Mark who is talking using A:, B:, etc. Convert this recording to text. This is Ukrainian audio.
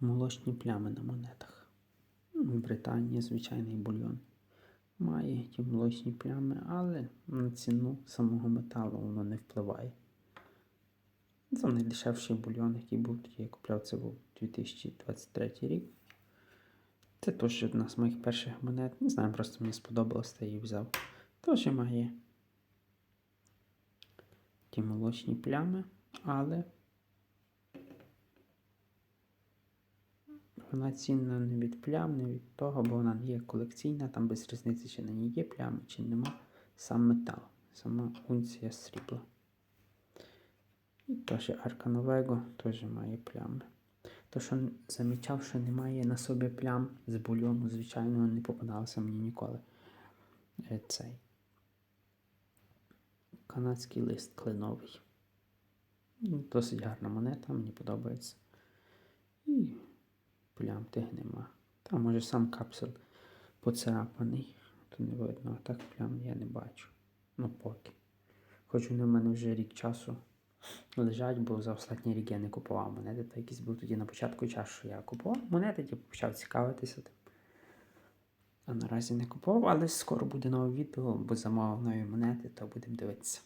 A: молочні плями на монетах. В Британії звичайний бульйон. Має ті молочні плями, але на ціну самого металу воно не впливає. Це найдешевший бульйон, який був. Я купляв це був 2023 рік. Це теж одна з моїх перших монет. Не знаю, просто мені сподобалось, та її взяв. Теж має ті молочні плями, але вона цінна не від плям, не від того, бо вона є колекційна, там без різниці, чи на ній є плями, чи нема. Сам метал, сама унція срібла. І теж Арка Новего теж має плями. То, що замічав, що немає на собі плям з бульйону, звичайно, не попадалося мені ніколи. Е, Цей канадський лист кленовий. Досить гарна монета, мені подобається. І плям тих нема. Там може сам капсул поцарапаний. То не видно, а так плям я не бачу. Ну поки. Хоч вони в мене вже рік часу лежать, бо за останній рік я не купував монети. Та якийсь був тоді на початку часу, що я купував монети, типу почав цікавитися тим. А наразі не купував, але скоро буде нове відео, бо замовив нові монети, то будемо дивитися.